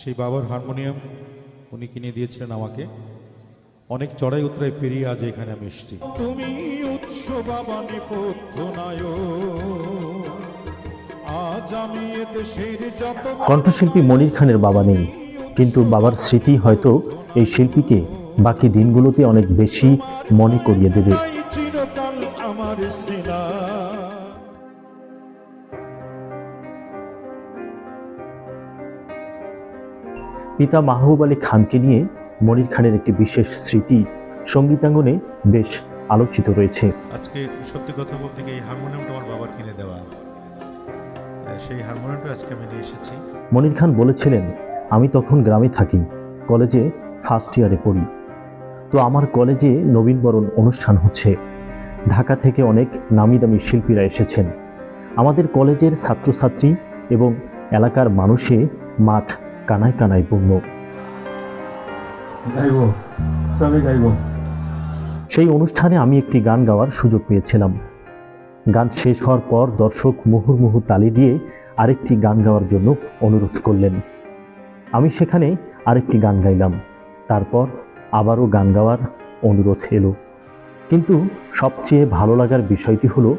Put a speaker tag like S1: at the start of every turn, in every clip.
S1: সেই বাবার হারমোনিয়াম উনি কিনে দিয়েছিলেন আমাকে। অনেক চড়াই উতরাই পেরিয়ে আজ এখানে আমি এসেছি। তুমি উৎস বাবা নেপথ্য আজ আমি এদেশের যত
S2: কণ্ঠশিল্পী মনির খানের বাবা নেই কিন্তু বাবার স্মৃতি হয়তো এই শিল্পীকে বাকি দিনগুলোতে অনেক বেশি মনে করিয়ে দেবে।
S1: আমার
S2: পিতা মাহবুব আলী খানকে নিয়ে মনির খানের একটি বিশেষ স্মৃতি সঙ্গীতাঙ্গনে বেশ আলোচিত রয়েছে।
S1: আজকে সত্যি কথা বলতে গিয়ে এই হারমোনিয়ামটা আমার বাবার কিনে দেওয়া। সেই হারমোনিয়ামটা আজকে আমি নিয়ে এসেছি।
S2: মনির খান বলেছিলেন আমি তখন গ্রামে থাকি কলেজে ফার্স্ট ইয়ারে পড়ি। তো আমার কলেজে নবীনবরণ অনুষ্ঠান হচ্ছে। ঢাকা থেকে অনেক নামি দামি শিল্পীরা এসেছেন। আমাদের কলেজের ছাত্রছাত্রী এবং এলাকার মানুষে মাঠ কানায় কানায় পূর্ণ সেই অনুষ্ঠানে আমি একটি গান গাওয়ার সুযোগ পেয়েছিলাম। গান শেষ হওয়ার পর দর্শক মুহুর্মুহু তালি দিয়ে আরেকটি গান গাওয়ার জন্য অনুরোধ করলেন। আমি সেখানে আরেকটি গান গাইলাম তারপর আবারও গান গাওয়ার অনুরোধ এলো। কিন্তু সবচেয়ে ভালো লাগার বিষয়টি হলো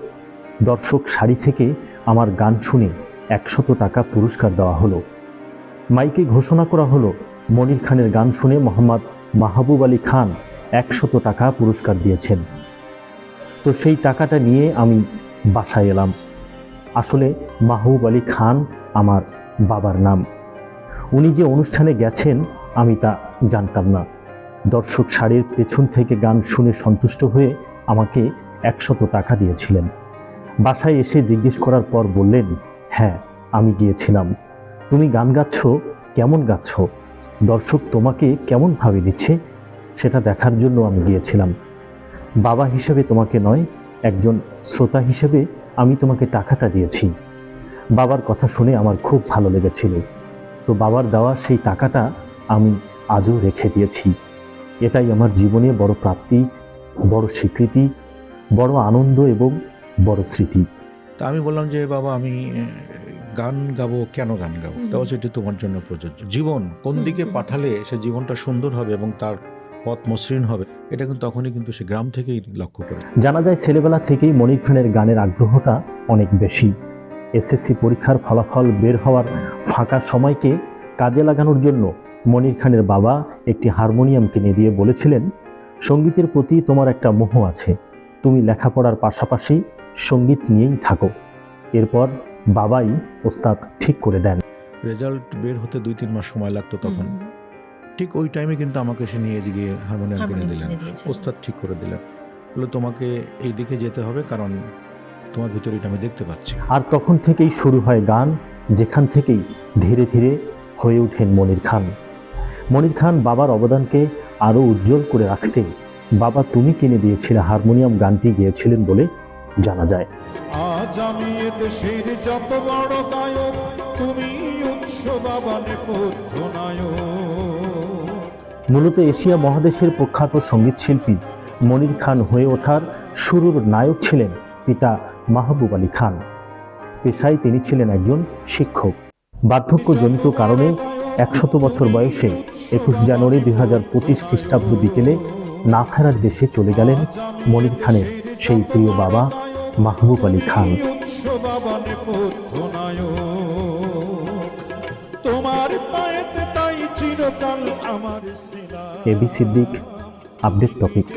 S2: দর্শক সারি থেকে আমার গান শুনে একশত টাকা পুরস্কার দেওয়া হলো। মাইকে ঘোষণা করা হলো, মনির খানের গান শুনে মোহাম্মদ মাহবুব আলী খান একশত টাকা পুরস্কার দিয়েছেন। তো সেই টাকাটা নিয়ে আমি বাসায় এলাম। আসলে মাহবুব আলী খান আমার বাবার নাম। উনি যে অনুষ্ঠানে গেছেন, আমি তা জানতাম না। দর্শক সারির পেছন থেকে গান শুনে সন্তুষ্ট হয়ে আমাকে একশত টাকা দিয়েছিলেন। বাসায় এসে জিজ্ঞেস করার পর বললেন হ্যাঁ আমি গিয়েছিলাম। তুমি গান গাচ্ছ, কেমন গাচ্ছ? দর্শক তোমাকে কেমনভাবে দিচ্ছে? সেটা দেখার জন্য আমি গিয়েছিলাম। বাবা হিসেবে তোমাকে নয়, একজন শ্রোতা হিসেবে আমি তোমাকে টাকাটা দিয়েছি। বাবার কথা শুনে আমার খুব ভালো লেগেছিল। তো বাবার দেওয়া সেই টাকাটা আমি আজও রেখে দিয়েছি। এটাই আমার জীবনে বড় প্রাপ্তি, বড় স্বীকৃতি, বড় আনন্দ এবং বড় স্মৃতি।
S3: তা আমি বললাম যে, বাবা, আমি গান গাবো কেন গান গাবো। তাও সেটি তোমার জন্য প্রযোজ্য। জীবন কোন দিকে পাঠালে সে জীবনটা সুন্দর হবে এবং তার পথ মসৃণ হবে এটা কিন্তু তখনই কিন্তু সে গ্রাম থেকেই লক্ষ্য করে।
S2: জানা যায় ছেলেবেলা থেকেই মনির খানের গানের আগ্রহটা অনেক বেশি। এসএসসি পরীক্ষার ফলাফল বের হওয়ার ফাঁকা সময়কে কাজে লাগানোর জন্য মনির খানের বাবা একটি হারমোনিয়াম কিনে দিয়ে বলেছিলেন সঙ্গীতের প্রতি তোমার একটা মোহ আছে। তুমি লেখাপড়ার পাশাপাশি সংগীত নিয়েই থাকো। এরপর বাবাই ওস্তাদ ঠিক করে দেন।
S3: রেজাল্ট বের হতে দুই তিন মাস সময় লাগতো তখন। ঠিক ওই টাইমে কিন্তু আমাকে সে নিয়ে গিয়ে হারমোনিয়াম কিনে দিলেন। ওস্তাদ ঠিক করে দিলেন। বলে তোমাকে এই দিকে যেতে হবে কারণ তোমার ভিতরে এটা আমি দেখতে পাচ্ছি।
S2: আর তখন থেকেই শুরু হয় গান যেখান থেকেই ধীরে ধীরে হয়ে ওঠেন মনির খান। মনির খান বাবার অবদানকে আরও উজ্জ্বল করে রাখতে বাবা তুমি কিনে দিয়েছিলে হারমোনিয়াম গানটি গিয়েছিলেন বলে জানা যায়।
S1: এদেশের যত বড় গায়ক, তুমি উৎস বাবা
S2: মূলত এশিয়া মহাদেশের প্রখ্যাত সংগীত শিল্পী মনির খান হয়ে ওঠার শুরুর নায়ক ছিলেন পিতা মাহবুব আলী খান। পেশায় তিনি ছিলেন একজন শিক্ষক। বার্ধক্যজনিত কারণে একশত বছর বয়সে একুশ জানুয়ারি দুই হাজার পঁচিশ খ্রিস্টাব্দ বিকেলে না দেশে চলে গেলেন মনির খানের সেই প্রিয় বাবা মাহবুব আলী খান। AB Siddique update topic.